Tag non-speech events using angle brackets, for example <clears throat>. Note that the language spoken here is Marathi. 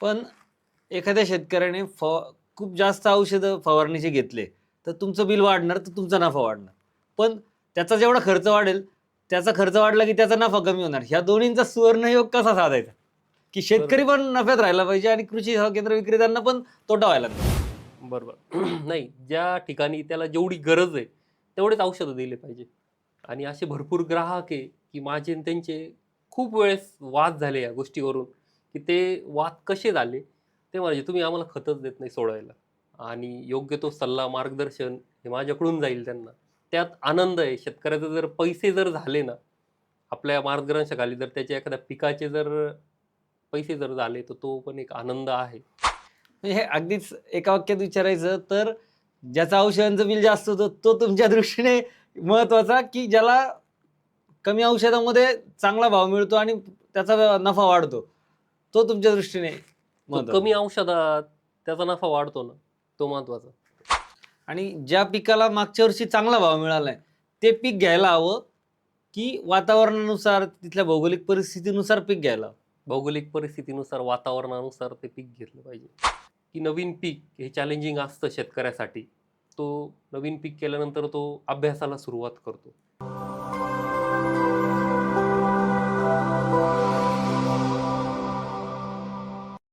पण एखाद्या शेतकऱ्याने फ खूप जास्त औषधं फवारणीचे घेतले तर तुमचं बिल वाढणार तर तुमचा नफा वाढणार. पण त्याचा जेवढा खर्च वाढेल त्याचा खर्च वाढला की त्याचा नफा कमी होणार. ह्या दोन्हींचा सुवर्णयोग कसा साधायचा? की शेतकरी पण नफ्यात राहायला पाहिजे आणि कृषी सेवा केंद्र विक्रेत्यांना पण तोटा व्हायला बरोबर. <clears throat> नाही ज्या ठिकाणी त्याला जेवढी गरज आहे तेवढेच औषधं दिले पाहिजे. आणि असे भरपूर ग्राहक आहे की माझे त्यांचे खूप वेळेस वाद झाले या गोष्टीवरून. की ते वाद कसे झाले ते म्हणजे तुम्ही आम्हाला खतच देत नाही सोडायला आणि योग्य तो सल्ला मार्गदर्शन हे माझ्याकडून जाईल त्यांना. त्यात आनंद आहे शेतकऱ्याचे जर पैसे जर झाले ना आपल्या मार्गदर्शकाली जर त्याच्या एखाद्या पिकाचे जर पैसे जर झाले तर तो पण एक आनंद आहे. म्हणजे हे अगदीच एका वाक्यात विचारायचं तर ज्याचा औषधांचं बिल जास्त होतं तो तुमच्या दृष्टीने महत्त्वाचा की ज्याला कमी औषधामध्ये चांगला भाव मिळतो आणि त्याचा नफा वाढतो? तो तुमच्या दृष्टीने महत्त्वाचा. कमी औषधात त्याचा नफा वाढतो ना तो महत्त्वाचा आणि ज्या पिकाला मागच्या वर्षी चांगला भाव मिळालाय ते पीक घ्यायला हवं की वातावरणानुसार तिथल्या भौगोलिक परिस्थितीनुसार पीक घ्यायला हवं? भौगोलिक परिस्थितीनुसार वातावरणानुसार ते पीक घेतलं पाहिजे. की नवीन पीक हे चॅलेंजिंग असतं शेतकऱ्यासाठी. तो नवीन पीक केल्यानंतर तो अभ्यासाला सुरुवात करतो.